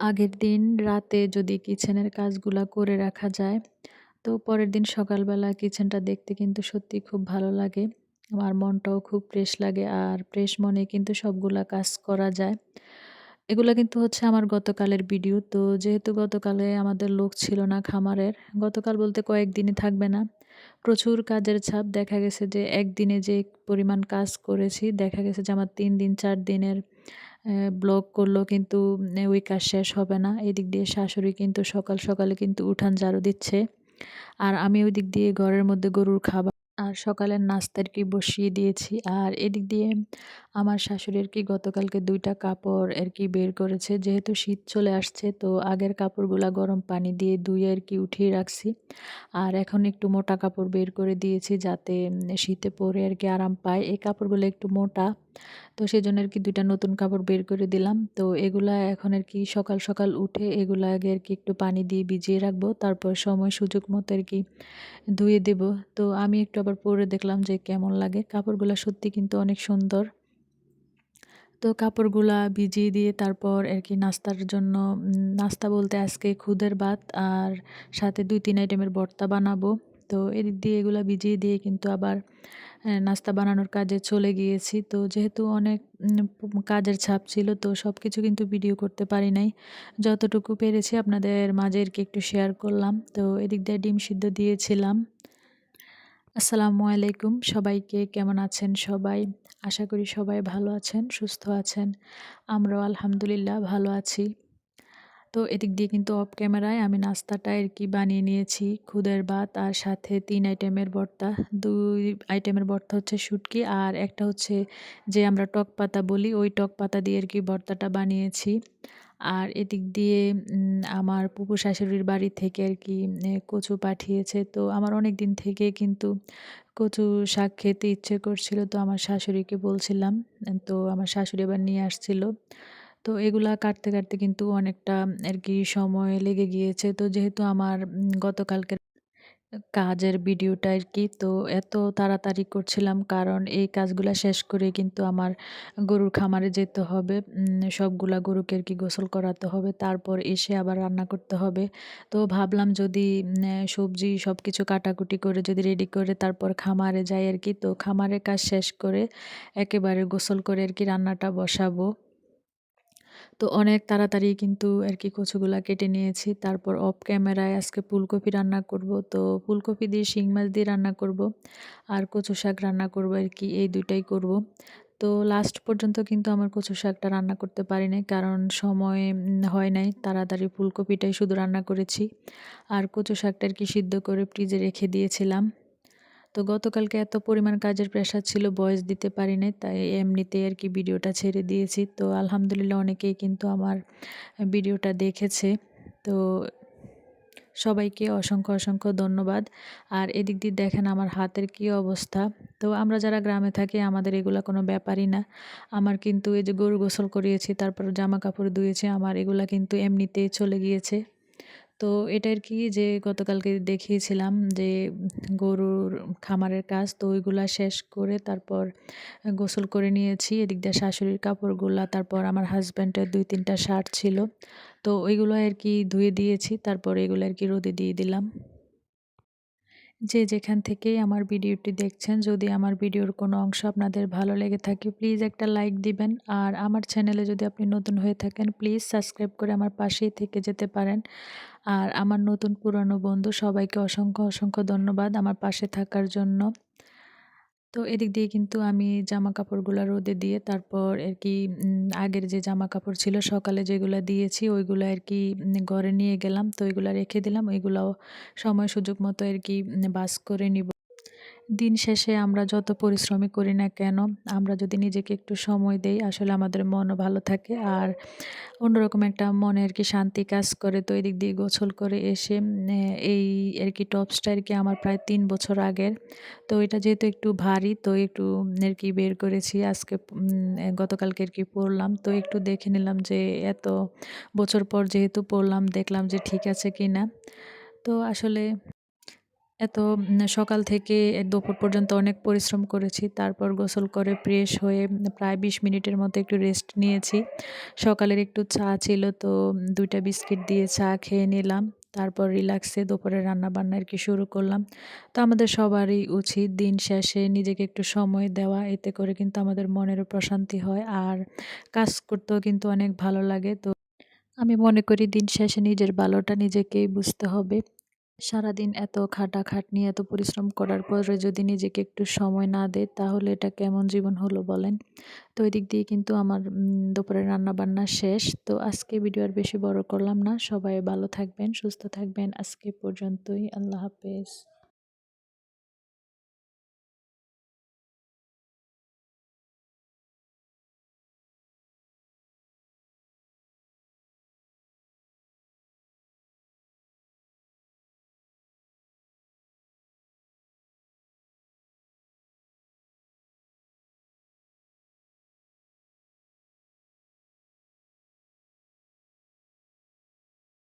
আগের দিন রাতে যদি কিচেনের কাজগুলা করে রাখা যায়, তো পরের দিন সকালবেলা কিচেনটা দেখতে কিন্তু সত্যি খুব ভালো লাগে। আমার মনটাও খুব ফ্রেশ লাগে আর ফ্রেশ মনে কিন্তু সবগুলা কাজ করা যায়। এগুলো কিন্তু হচ্ছে আমার গতকালের ভিডিও। তো যেহেতু গতকালে আমাদের লোক ছিল না খামারের, গতকাল বলতে কয়েকদিনই থাকবে না। প্রচুর কাজের ছাপ দেখা গেছে যে একদিনে যে পরিমাণ কাজ করেছি, দেখা গেছে যে আমার তিন দিন চার দিনের ব্লগ করলেও কিন্তু ওই কাজ শেষ হবে না। এদিক দিয়ে শাশুড়ি কিন্তু সকাল সকালে কিন্তু উঠান ঝাড়ু দিচ্ছে। আর আমি ওই দিক দিয়ে ঘরের মধ্যে গরুর খাবার আর সকালের নাস্তা কি বসিয়ে দিয়েছি। আর এদিক দিয়ে আমার শাশুড়ি আর কি গতকালকে দুইটা কাপড় আর কি বের করেছে। যেহেতু শীত চলে আসছে, তো আগের কাপড়গুলা গরম পানি দিয়ে ধুয়ে আরকি উঠিয়ে রাখছি। আর এখন একটু মোটা কাপড় বের করে দিয়েছি যাতে শীতে পরে আর কি আরাম পায়। এই কাপড়গুলো একটু মোটা। তো সেজন্য আর কি দুইটা নতুন কাপড় বের করে দিলাম। তো এগুলা এখন আর কি সকাল, সকাল উঠে এগুলা আগে আর কি একটু পানি দিয়ে ভিজিয়ে রাখব। তারপর সময় সুযোগ মতো আর কি ধুয়ে দেব। তো আমি একটু আবার পরে দেখলাম যে কেমন লাগে। কাপড়গুলা সত্যি কিন্তু অনেক সুন্দর। তো কাপড়গুলা ভিজিয়ে দিয়ে তারপর আর কি নাস্তার জন্য নাস্তা বলতে আজকে খুদের ভাত আর সাথে ২-৩ আইটেমের ভর্তা বানাবো। তো এদিক দিয়ে এগুলো ভিজিয়ে দিয়ে কিন্তু আবার নাস্তা বানানোর কাজে চলে গিয়েছি। তো যেহেতু অনেক কাজের ছাপ ছিল তো সব কিছু কিন্তু ভিডিও করতে পারি নাই। যতটুকু পেরেছি আপনাদের মাঝেরকে একটু শেয়ার করলাম। তো এদিক দিয়ে ডিম সিদ্ধ দিয়েছিলাম। আসসালামু আলাইকুম সবাইকে কেমন আছেন সবাই? আশা করি সবাই ভালো আছেন, সুস্থ আছেন। আমরাও আলহামদুলিল্লাহ ভালো আছি। তো এদিক দিয়ে কিন্তু অফ ক্যামেরায় আমি নাস্তাটা আর কি বানিয়ে নিয়েছি। খুদের ভাত আর সাথে তিন আইটেমের ভর্তা। দুই আইটেমের ভর্তা হচ্ছে শুটকি আর একটা হচ্ছে যে আমরা টক পাতা বলি, ওই টক পাতা দিয়ে আর কি ভর্তাটা বানিয়েছি। আর এদিক দিয়ে আমার ফুপু শাশুড়ির বাড়ি থেকে আর কি কচু পাঠিয়েছে। তো আমার অনেক দিন থেকে কিন্তু কচু শাক খেতে ইচ্ছে করছিল। তো আমার শাশুড়িকে বলছিলাম। তো আমার শাশুড়ি আবার নিয়ে আসছিল। তো এগুলা কাটতে, কাটতে কিন্তু অনেকটা আর কি সময় লেগে গিয়েছে। তো যেহেতু আমার গতকালকের কাজের ভিডিওটা আর কি তো এত তাড়াতাড়ি করছিলাম কারণ এই কাজগুলা শেষ করে কিন্তু আমার গরুর খামারে যেতে হবে। সবগুলা গরুকে আর কি গোসল করাতে হবে। তারপর এসে আবার রান্না করতে হবে। তো ভাবলাম যদি সবজি সব কিছু কাটাকুটি করে যদি রেডি করে তারপর খামারে যাই আর কি তো খামারের কাজ শেষ করে একেবারে গোসল করে আর কি রান্নাটা বসাবো। তো অনেক তাড়াতাড়ি কিন্তু আর কি কচুগুলা কেটে নিয়েছি। তারপর অফ ক্যামেরায় আজকে ফুলকপি রান্না করব। তো ফুলকপি দিয়ে শিং মাছ দিয়ে রান্না করব। আর কচু শাক রান্না করব আর কি এই ২ টাই করব। তো লাস্ট পর্যন্ত কিন্তু আমার কচু শাকটা রান্না করতে পারি নাই। কারণ সময় হয় নাই। তাড়াতাড়ি ফুলকপিটাই শুধু রান্না করেছি। আর কচু শাকটা আর কি সিদ্ধ করে ফ্রিজে রেখে দিয়েছিলাম। তো গতকালকে এত পরিমাণ কাজের প্রেশার ছিল বয়স দিতে পারি নাই, তাই এমনিতেই আর কি ভিডিওটা ছেড়ে দিয়েছি। তো আলহামদুলিল্লাহ অনেকেই কিন্তু আমার ভিডিওটা দেখেছে। তো সবাইকে অসংখ্য অসংখ্য ধন্যবাদ। আর এদিক দিয়ে দেখেন আমার হাতের কি অবস্থা। তো আমরা যারা গ্রামে থাকি, আমাদের এগুলা কোনো ব্যাপারই না। আমার কিন্তু এই যে গরু গোসল করিয়েছি, তারপর জামা কাপড় ধুয়েছি, আমার এগুলা কিন্তু এমনিতেই চলে গিয়েছে। তো এটা আর কি যে গতকালকে দেখিয়েছিলাম যে গরুর খামারের কাজ, তো ওইগুলা শেষ করে তারপর গোসল করে নিয়েছি। এদিক দিয়ে শাশুড়ির কাপড়গুলা, তারপর আমার হাজব্যান্ডের দুই তিনটা শার্ট ছিল। তো ওইগুলো আর কি ধুয়ে দিয়েছি, তারপর এগুলো আর কি রোদে দিয়ে দিলাম। যে যেখান থেকেই আমার ভিডিওটি দেখছেন, যদি আমার ভিডিওর কোনো অংশ আপনাদের ভালো লেগে থাকে, প্লিজ একটা লাইক দিবেন। আর আমার চ্যানেলে যদি আপনি নতুন হয়ে থাকেন, প্লিজ সাবস্ক্রাইব করে আমার পাশেই থেকে যেতে পারেন। আর আমার নতুন পুরনো বন্ধু, সবাইকে অসংখ্য অসংখ্য ধন্যবাদ আমার পাশে থাকার জন্য। তো এদিক দিয়ে কিন্তু আমি জামা কাপড়গুলো রোদে দিয়ে তারপর আর কি আগের যে জামা কাপড় ছিল সকালে যেগুলো দিয়েছি, ওইগুলো আর কি ঘরে নিয়ে গেলাম। তো ওইগুলো রেখে দিলাম ওইগুলো সময় সুযোগ মতো আর কি বাস করে নিব। দিন শেষে আমরা যত পরিশ্রমী করি না কেন, আমরা যদি নিজেকে একটু সময় দেই, আসলে আমাদের মনও ভালো থাকে। আর অন্যরকম একটা মনে আর কি শান্তি কাজ করে, তো এদিক দিয়ে গোছল করে এসে এই আর কি টপসটা আর কি আমার প্রায় তিন বছর আগের। তো এটা যেহেতু একটু ভারী, তো একটু আর কি বের করেছি। আজকে গতকালকে আর কি পরলাম তো একটু দেখে নিলাম যে এত বছর পর যেহেতু পরলাম দেখলাম যে ঠিক আছে কি না তো আসলে এত সকাল থেকে দুপুর পর্যন্ত অনেক পরিশ্রম করেছি। তারপর গোসল করে ফ্রেশ হয়ে প্রায় ২০ মিনিটের মতো একটু রেস্ট নিয়েছি। সকালের একটু চা ছিল তো দুইটা বিস্কিট দিয়ে চা খেয়ে নিলাম। তারপর রিল্যাক্সে দুপুরে রান্নাবান্না আর কি শুরু করলাম। তো আমাদের সবারই উচিত দিন শেষে নিজেকে একটু সময় দেওয়া। এতে করে কিন্তু আমাদের মনেরও প্রশান্তি হয়। আর কাজ করতেও কিন্তু অনেক ভালো লাগে। তো আমি মনে করি দিন শেষে নিজের ভালোটা নিজেকেই বুঝতে হবে। সারাদিন এত খাটাখাটনি, এত পরিশ্রম করার পরে যদি নিজেকে একটু সময় না দেয় তাহলে এটা কেমন জীবন হলো বলেন? তো ওই দিক দিয়ে কিন্তু আমার দুপুরে রান্নাবান্না শেষ। তো আজকে ভিডিও আর বেশি বড় করলাম না। সবাই ভালো থাকবেন, সুস্থ থাকবেন। আজকে পর্যন্তই। আল্লাহ হাফেজ।